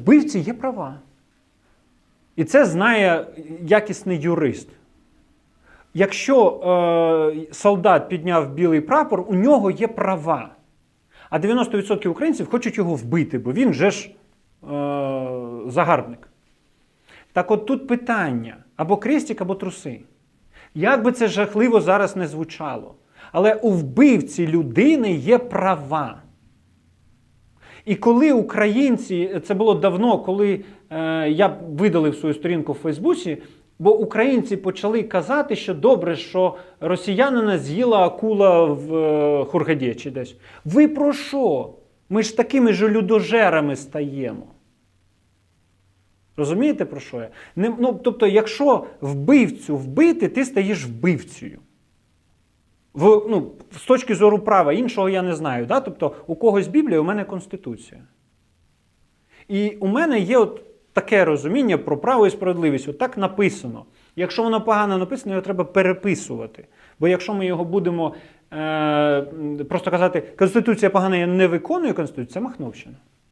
Вбивці є права. І це знає якісний юрист. Якщо е, солдат підняв білий прапор, у нього є права. А 90% українців хочуть його вбити, бо він же ж е, загарбник. Так от тут питання: або крестик, або труси. Як би це жахливо зараз не звучало. Але у вбивці людини є права. І коли українці, це було давно, коли е, я видалив свою сторінку в Фейсбуці, бо українці почали казати, що добре, що росіянина з'їла акула в е, Хургаді чи десь. Ви про що? Ми ж такими ж людожерами стаємо. Розумієте, про що я? Не, ну, тобто, якщо вбивцю вбити, ти стаєш вбивцею. В, ну, з точки зору права, іншого я не знаю. Да? Тобто, у когось Біблія, у мене Конституція. І у мене є от таке розуміння про право і справедливість. От так написано. Якщо воно погано написано, його треба переписувати. Бо якщо ми його будемо е, просто казати, Конституція погана, я не виконую Конституцію, це Махновщина.